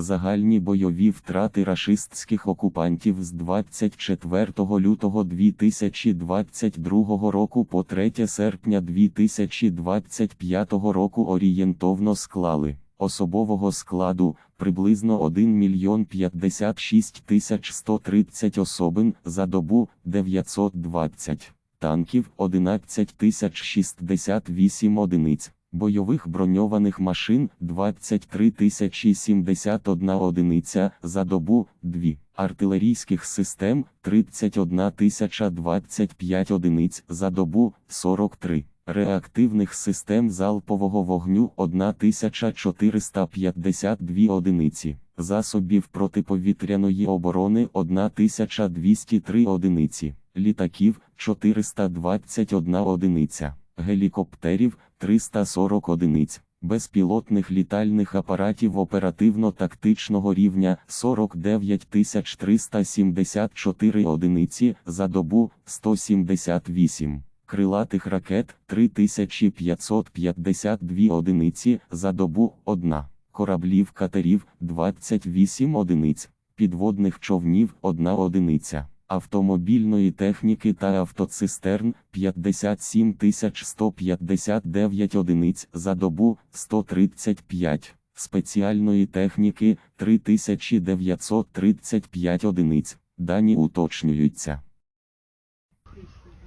Загальні бойові втрати рашистських окупантів з 24 лютого 2022 року по 3 серпня 2025 року орієнтовно склали особового складу приблизно 1 мільйон 56 тисяч 130 особин за добу 920 танків 11 тисяч 68 одиниць, бойових броньованих машин 23 тисячі 71 одиниця за добу 2, артилерійських систем 31 тисяча 25 одиниць за добу 43. Реактивних систем залпового вогню 1452 одиниці, засобів протиповітряної оборони 1203 одиниці, літаків 421 одиниця, гелікоптерів 340 одиниць, безпілотних літальних апаратів оперативно-тактичного рівня 49 374 одиниці за добу 178 крилатих ракет 3552 одиниці за добу 1, кораблів катерів 28 одиниць, підводних човнів 1 одиниця, автомобільної техніки та автоцистерн 57 159 одиниць за добу 135. Спеціальної техніки 3935 одиниць. Дані уточнюються.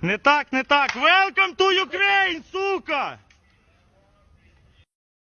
Не так, не так. Welcome to Ukraine, сука!